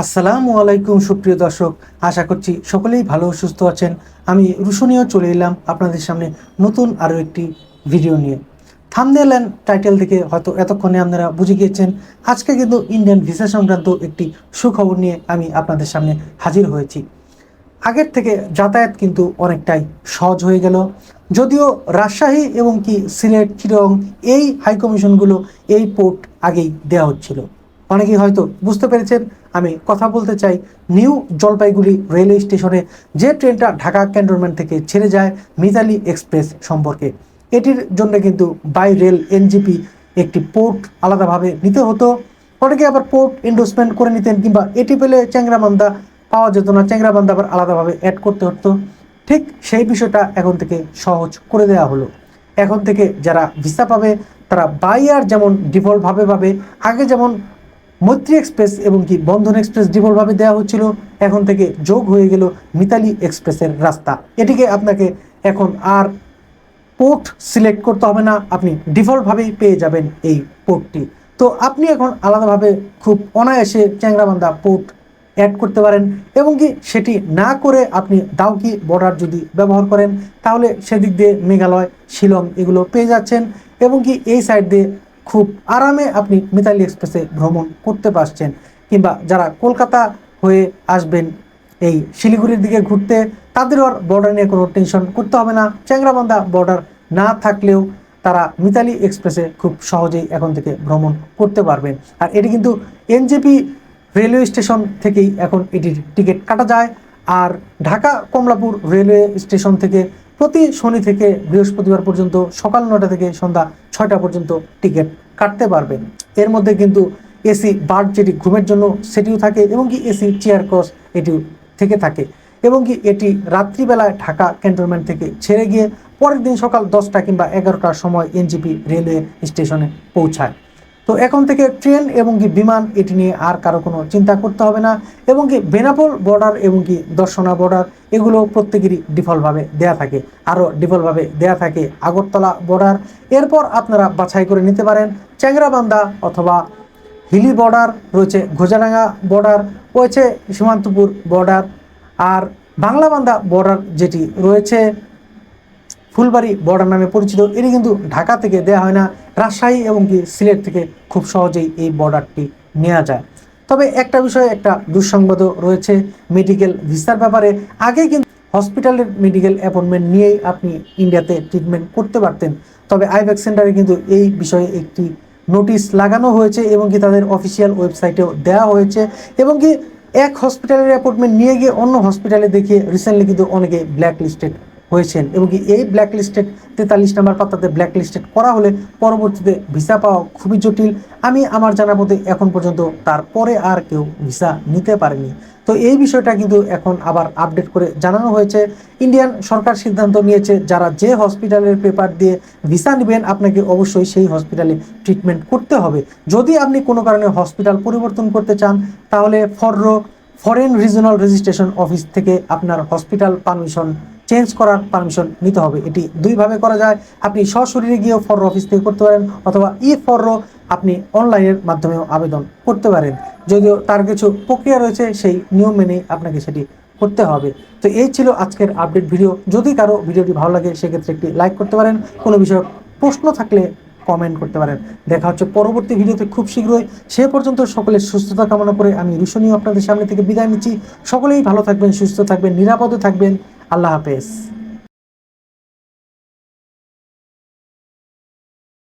আসসালামু আলাইকুম, সুপ্রিয় দর্শক। আশা করছি সকলেই ভালো সুস্থ আছেন। আমি রুশনীয় চলে এলাম আপনাদের সামনে নতুন আরও একটি ভিডিও নিয়ে। থামনেল অ্যান্ড টাইটেল থেকে হয়তো এতক্ষণে আপনারা বুঝে গিয়েছেন, আজকে কিন্তু ইন্ডিয়ান ভিসা সংক্রান্ত একটি সুখবর নিয়ে আমি আপনাদের সামনে হাজির হয়েছি। আগের থেকে যাতায়াত কিন্তু অনেকটাই সহজ হয়ে গেল। যদিও রাজশাহী এবং কি সিলেট চিরং এই হাইকমিশনগুলো এই পোর্ট আগেই দেওয়া হচ্ছিল। অনেকেই হয়তো বুঝতে পেরেছেন, আমি কথা বলতে চাই নিউ জলপাইগুড়ি রেলওয়ে স্টেশনে, যে ট্রেনটা ঢাকা ক্যান্টনমেন্ট থেকে ছেড়ে যায় মিতালি এক্সপ্রেস সম্পর্কে। এটির জন্য কিন্তু বাই রেল এনজিপি একটি পোর্ট আলাদাভাবে নিতে হতো। অনেকে আবার পোর্ট এন্ডোসমেন্ট করে নিতেন কিংবা এটি পেলে চ্যাংরাবান্ধা পাওয়া যেত না চ্যাংরাবান্ধা আবার আলাদাভাবে অ্যাড করতে হতো। ঠিক সেই বিষয়টা এখন থেকে সহজ করে দেওয়া হলো। এখন থেকে যারা ভিসা পাবে, তারা বাইয়ার যেমন ডিফল্টভাবে পাবে, আগে যেমন মৈত্রী এক্সপ্রেস এবং কি বন্ধন এক্সপ্রেস ডিফল্টভাবে দেওয়া হচ্ছিল, এখন থেকে যোগ হয়ে গেল মিতালি এক্সপ্রেসের রাস্তা। এটিকে আপনাকে এখন আর পোর্ট সিলেক্ট করতে হবে না, আপনি ডিফল্টভাবেই পেয়ে যাবেন এই পোর্টটি। তো আপনি এখন আলাদাভাবে খুব অনায়াসে চ্যাংরাবান্ধা পোর্ট অ্যাড করতে পারেন এবং কি সেটি না করে আপনি দাউকি বর্ডার যদি ব্যবহার করেন, তাহলে সেদিক দিয়ে মেঘালয়, শিলং এগুলো পেয়ে যাচ্ছেন এবং কি এই সাইড দিয়ে খুব আরামে আপনি মিতালি এক্সপ্রেসে ভ্রমণ করতে পারছেন। কিংবা যারা কলকাতা হয়ে আসবেন এই শিলিগুড়ির দিকে ঘুরতে তাদেরও আর বর্ডার নিয়ে কোনো টেনশন করতে হবে না। চ্যাংরাবান্ধা বর্ডার না থাকলেও তারা মিতালি এক্সপ্রেসে খুব সহজেই এখন থেকে ভ্রমণ করতে পারবেন। আর এটি কিন্তু এনজেপি রেলওয়ে স্টেশন থেকেই এখন এটির টিকিট কাটা যায়। আর ঢাকা কমলাপুর রেলওয়ে স্টেশন থেকে প্রতি শনি থেকে বৃহস্পতিবার পর্যন্ত সকাল নটা থেকে সন্ধ্যা ছয়টা পর্যন্ত টিকিট কাটতে পারবেন। এর মধ্যে কিন্তু এসি বার্ড যেটি ঘুমের জন্য সেটিও থাকে এবং কি এসি চেয়ার ক্রস এটিও থেকে থাকে এবং কি এটি রাত্রিবেলায় ঢাকা ক্যান্টনমেন্ট থেকে ছেড়ে গিয়ে পরের দিন সকাল দশটা কিংবা এগারোটার সময় এনজিপি রেলওয়ে স্টেশনে পৌঁছায়। তো এখন থেকে ট্রেন এবং কি বিমান এটি নিয়ে আর কারও কোনো চিন্তা করতে হবে না এবং কি বেনাপোল বর্ডার এবং কি দর্শনা বর্ডার এগুলো প্রত্যেকেরই ডিফল্টভাবে দেয়া থাকে, আরও ডিফল্টভাবে দেয়া থাকে আগরতলা বর্ডার এরপর আপনারা বাছাই করে নিতে পারেন চ্যাংরাবান্ধা অথবা হিলি বর্ডার রয়েছে ঘোজাডাঙ্গা বর্ডার রয়েছে সীমান্তপুর বর্ডার আর বাংলাবান্ধা বর্ডার যেটি রয়েছে ফুলবাড়ি বর্ডার নামে পরিচিত। এটি কিন্তু ঢাকা থেকে দেওয়া হয় না, রাজশাহী এবং কি সিলেট থেকে খুব সহজেই এই বর্ডারটি নেওয়া যায়। তবে একটা বিষয়ে একটা দুঃসংবাদও রয়েছে মেডিকেল ভিসার ব্যাপারে। আগে কিন্তু হসপিটালের মেডিকেল অ্যাপয়েন্টমেন্ট নিয়েই আপনি ইন্ডিয়াতে ট্রিটমেন্ট করতে পারতেন। তবে আইব্যাক সেন্টারে কিন্তু এই বিষয়ে একটি নোটিশ লাগানো হয়েছে এবং কি তাদের অফিসিয়াল ওয়েবসাইটেও দেওয়া হয়েছে এবং কি এক হসপিটালের অ্যাপয়েন্টমেন্ট নিয়ে গিয়ে অন্য হসপিটালে দেখিয়ে রিসেন্টলি কিন্তু অনেকে ব্ল্যাক লিস্টেড হয়েছেন এবং এই ব্ল্যাক লিস্টেড তেতাল্লিশ নাম্বার পাতাতে ব্ল্যাক লিস্টেড করা হলে পরবর্তীতে ভিসা পাওয়া খুবই জটিল। আমি আমার জানা মতে এখন পর্যন্ত তারপরে আর কেউ ভিসা নিতে পারেনি। তো এই বিষয়টা কিন্তু এখন আবার আপডেট করে জানানো হয়েছে। ইন্ডিয়ান সরকার সিদ্ধান্ত নিয়েছে, যারা যে হসপিটালের পেপার দিয়ে ভিসা নেবেন, আপনাকে অবশ্যই সেই হসপিটালে ট্রিটমেন্ট করতে হবে। যদি আপনি কোনো কারণে হসপিটাল পরিবর্তন করতে চান, তাহলে FRRO foreign regional registration office থেকে আপনার হসপিটাল পারমিশন চেঞ্জ করার পারমিশন নিতে হবে। এটি দুইভাবে করা যায়। আপনি সশরীরে গিয়েও ফররো অফিস থেকে করতে পারেন অথবা ই ফররো আপনি অনলাইনের মাধ্যমেও আবেদন করতে পারেন। যদিও তার কিছু প্রক্রিয়া রয়েছে, সেই নিয়ম মেনেই আপনাকে সেটি করতে হবে। তো এই ছিল আজকের আপডেট ভিডিও যদি কারও ভিডিওটি ভালো লাগে, সেক্ষেত্রে একটি লাইক করতে পারেন। কোনো বিষয়ে প্রশ্ন থাকলে কমেন্ট করতে পারেন। দেখা হচ্ছে পরবর্তী ভিডিওতে খুব শীঘ্রই। সে পর্যন্ত সকলের সুস্থতা কামনা করে আমি রুশনীয় আপনাদের সামনে থেকে বিদায় নিচ্ছি। সকলেই ভালো থাকবেন, সুস্থ থাকবেন, নিরাপদে থাকবেন। আল্লাহ হাফেজ।